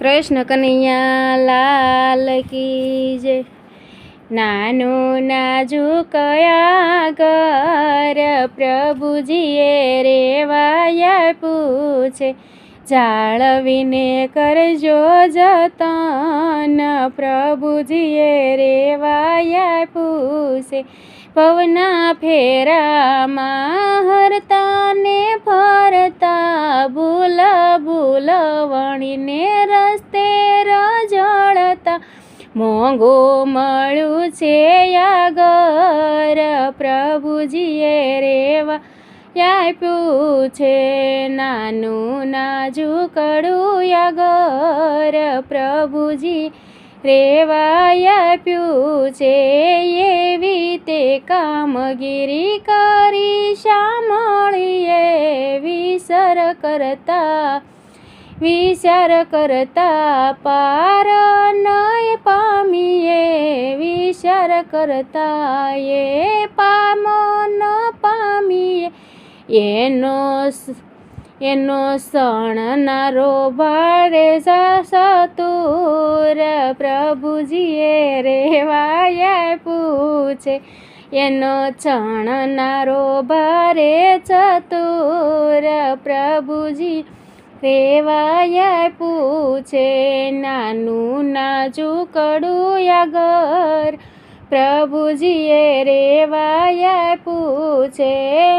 કૃષ્ણ કનૈયા લાલ કી જય. નાનું નાજુકયા કર પ્રભુજીએ રેવાયા પૂછે. જાળવીને કરજો જતન પ્રભુજીએ રેવાયા પૂછે. પવના ફેરામાં હરતાને ફર. ભૂલ વણીને રસ્તે રજળતા મોંઘો મળ્યું છે યાગર પ્રભુજીએ રેવા આપ્યું છે નાનું નાજુકડું યાગર પ્રભુજી રેવાય આપ્યું છે એવી તે કામગીરી કરી શામળીએ વિસર કરતા વિચાર કરતા પાર નય પામીએ, વિચાર કરતા એ પામો ન પામીએ. એનો એનો સણનારો ભારે સતુર પ્રભુજીએ રેવાયા પૂછે. એનો ચણનારો ભારે ચતુર પ્રભુજી રેવાયા પૂછે, નાનું નાજુકડું યાગર પ્રભુજીએ રેવાયા પૂછે,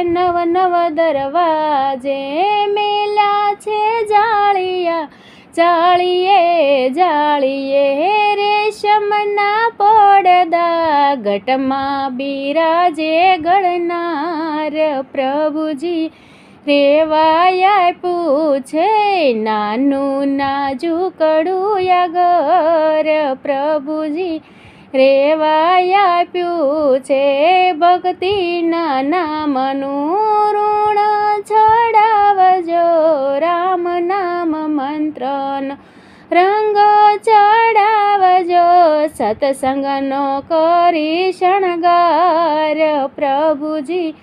નવ નવ દરવાજે મેલા છે જાળિયા. જાળીએ જાળીએ રેશમના પડદા, ઘટમાં બિરાજે ગળનાર પ્રભુજી. રેવાયા પૂછે, નાનું નાજુકડું યાગર પ્રભુજી. રેવાયા પૂછે, ભક્તિના નામનું ઋણ છડાવજો રામ નામ મંત્રનો રંગ ચડાવજો. સત્સંગનો કરી શણગાર પ્રભુજી.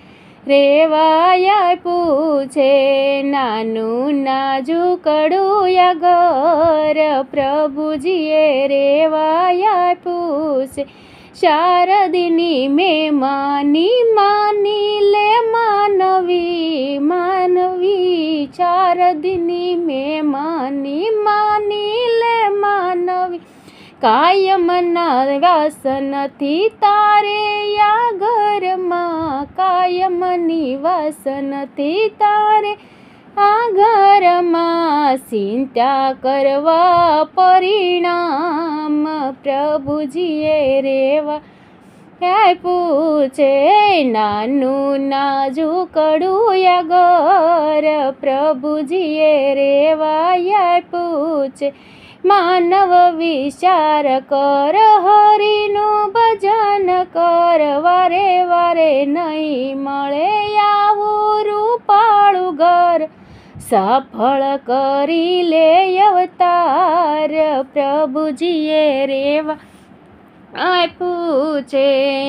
રેવાય પૂછે, નાનું નાજુકડું યાગર પ્રભુજીએ રેવાય પૂછે. શારદની મેં માની માની લે માનવી માનવી, શારદની મેં માની માની કાયમના વાસનથી તારે યા ઘરમાં કાયમની વાસનથી તારે આ ઘરમાં ચિંતા કરવા પરિણામ પ્રભુજીએ રેવા. ક્યાંય પૂછે નાનું નાજુકડું યાગર પ્રભુજીએ રેવા. યાય છે માનવ વિચાર કર, હરિનું ભજન કર, વારે વારે નહીં મળે આવું રૂપાળું ઘર. સફળ કરી લે અવતાર, પ્રભુજીએ રેવા આપ્યું છે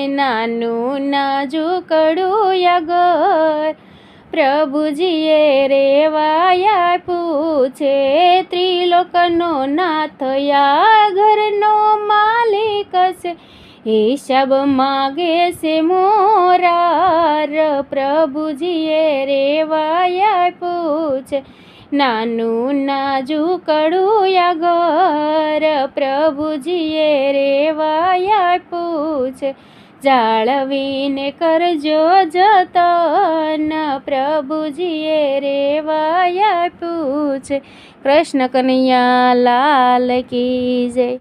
નાનું નાજુકડું યાગર પ્રભુજીએ રેવાયા પૂછે ત્રિલોકનો નાથ યા ઘરનો માલિક છે હિસાબ માગે છે મોરાર, પ્રભુજીએ રેવાયા પૂછે. નાનું નાજુકડું યાગર પ્રભુજીએ રેવાયા પૂછે. જાળવીને કરજો જતન પ્રભુજીએ રેવાય પૂછ કૃષ્ણ કનૈયા લાલ કી જય.